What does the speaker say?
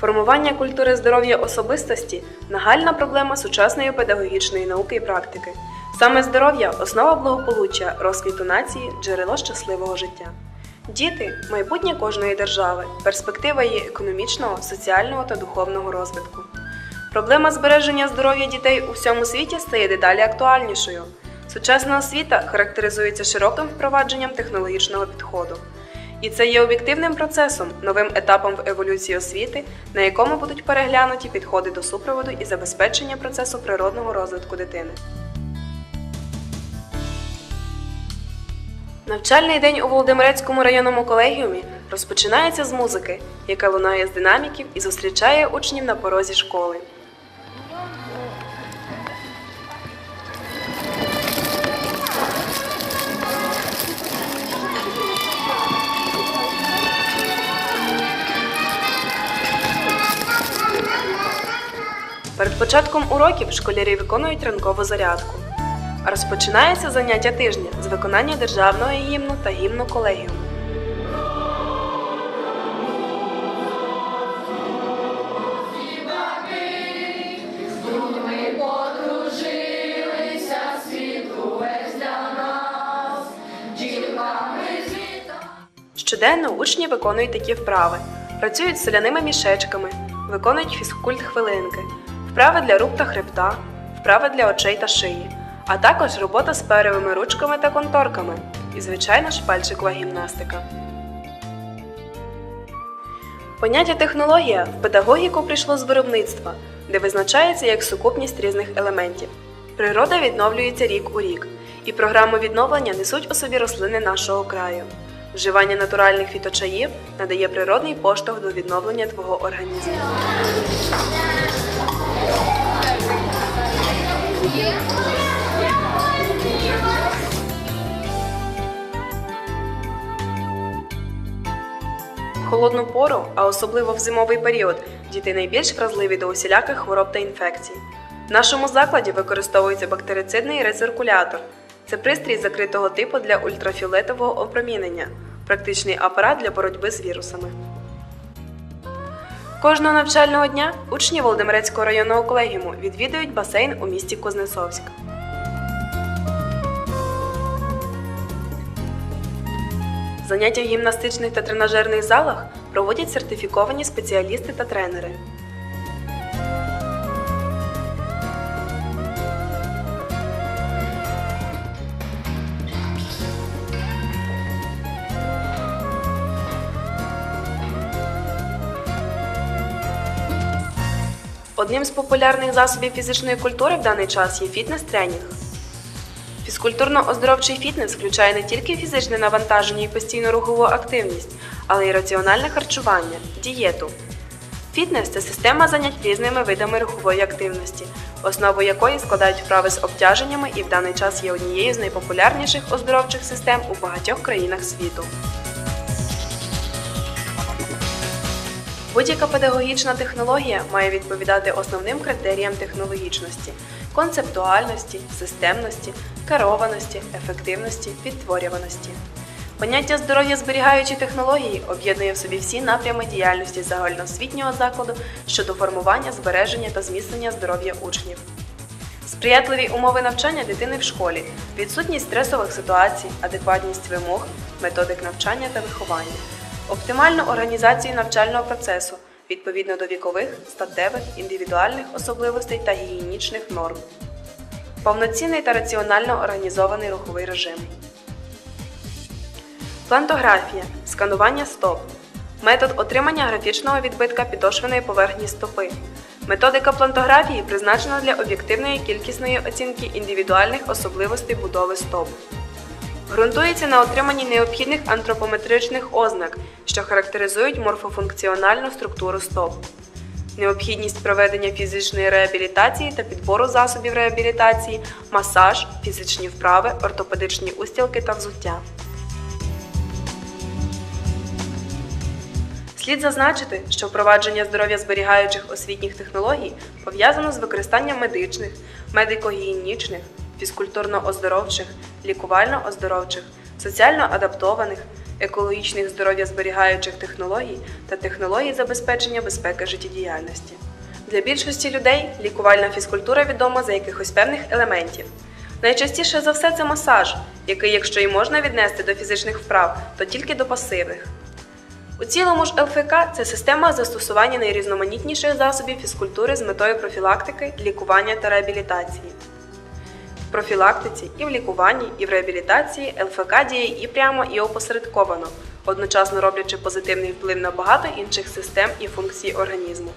Формування культури здоров'я особистості нагальна проблема сучасної педагогічної науки і практики. Саме здоров'я основа благополуччя, розквіту нації, джерело щасливого життя. Діти майбутнє кожної держави, перспектива її економічного, соціального та духовного розвитку. Проблема збереження здоров'я дітей у всьому світі стає дедалі актуальнішою. Сучасна освіта характеризується широким впровадженням технологічного підходу. І це є об'єктивним процесом, новим етапом в еволюції освіти, на якому будуть переглянуті підходи до супроводу і забезпечення процесу природного розвитку дитини. Навчальний день у Володимирецькому районному колегіумі розпочинається з музики, яка лунає з динаміків і зустрічає учнів на порозі школи. Початком уроків школярі виконують ранкову зарядку. Розпочинається заняття тижня з виконання державного гімну та гімну колегіуму. Щоденно учні виконують такі вправи, працюють з соляними мішечками, виконують фізкульт хвилинки, вправи для рук та хребта, вправи для очей та шиї, а також робота з перевими ручками та конторками і, звичайно ж, пальчикова гімнастика. Поняття технологія в педагогіку прийшло з виробництва, де визначається як сукупність різних елементів. Природа відновлюється рік у рік, і програму відновлення несуть у собі рослини нашого краю. Вживання натуральних фіточаїв надає природний поштовх до відновлення твого організму. Холодну пору, а особливо в зимовий період, діти найбільш вразливі до усіляких хвороб та інфекцій. В нашому закладі використовується бактерицидний рециркулятор. Це пристрій закритого типу для ультрафіолетового опромінення, практичний апарат для боротьби з вірусами. Кожного навчального дня учні Володимирецького районного колегіуму відвідують басейн у місті Кузнецовськ. Заняття в гімнастичних та тренажерних залах проводять сертифіковані спеціалісти та тренери. Одним з популярних засобів фізичної культури в даний час є фітнес-тренінг. Фізкультурно-оздоровчий фітнес включає не тільки фізичне навантаження і постійну рухову активність, але й раціональне харчування, дієту. Фітнес це система занять різними видами рухової активності, основу якої складають вправи з обтяженнями і в даний час є однією з найпопулярніших оздоровчих систем у багатьох країнах світу. Будь-яка педагогічна технологія має відповідати основним критеріям технологічності концептуальності, системності, керованості, ефективності, відтворюваності. Поняття здоров'я зберігаючі технології об'єднує в собі всі напрями діяльності загальноосвітнього закладу щодо формування, збереження та зміцнення здоров'я учнів. Сприятливі умови навчання дитини в школі, відсутність стресових ситуацій, адекватність вимог, методик навчання та виховання, оптимальну організацію навчального процесу відповідно до вікових, статевих, індивідуальних особливостей та гігієнічних норм, повноцінний та раціонально організований руховий режим. Плантографія сканування стоп. Метод отримання графічного відбитка підошвеної поверхні стопи. Методика плантографії призначена для об'єктивної кількісної оцінки індивідуальних особливостей будови стоп. Ґрунтується на отриманні необхідних антропометричних ознак, що характеризують морфофункціональну структуру стоп. Необхідність проведення фізичної реабілітації та підбору засобів реабілітації, масаж, фізичні вправи, ортопедичні устілки та взуття. Слід зазначити, що впровадження здоров'я зберігаючих освітніх технологій пов'язано з використанням медичних, медико-гігієнічних, фізкультурно-оздоровчих, лікувально-оздоровчих, соціально адаптованих, екологічних здоров'я зберігаючих технологій та технологій забезпечення безпеки життєдіяльності. Для більшості людей лікувальна фізкультура відома за якихось певних елементів. Найчастіше за все це масаж, який, якщо і можна віднести до фізичних вправ, то тільки до пасивних. У цілому ж ЛФК це система застосування найрізноманітніших засобів фізкультури з метою профілактики, лікування та реабілітації. В профілактиці, і в лікуванні, і в реабілітації ЛФК діє і прямо, і опосередковано, одночасно роблячи позитивний вплив на багато інших систем і функцій організму.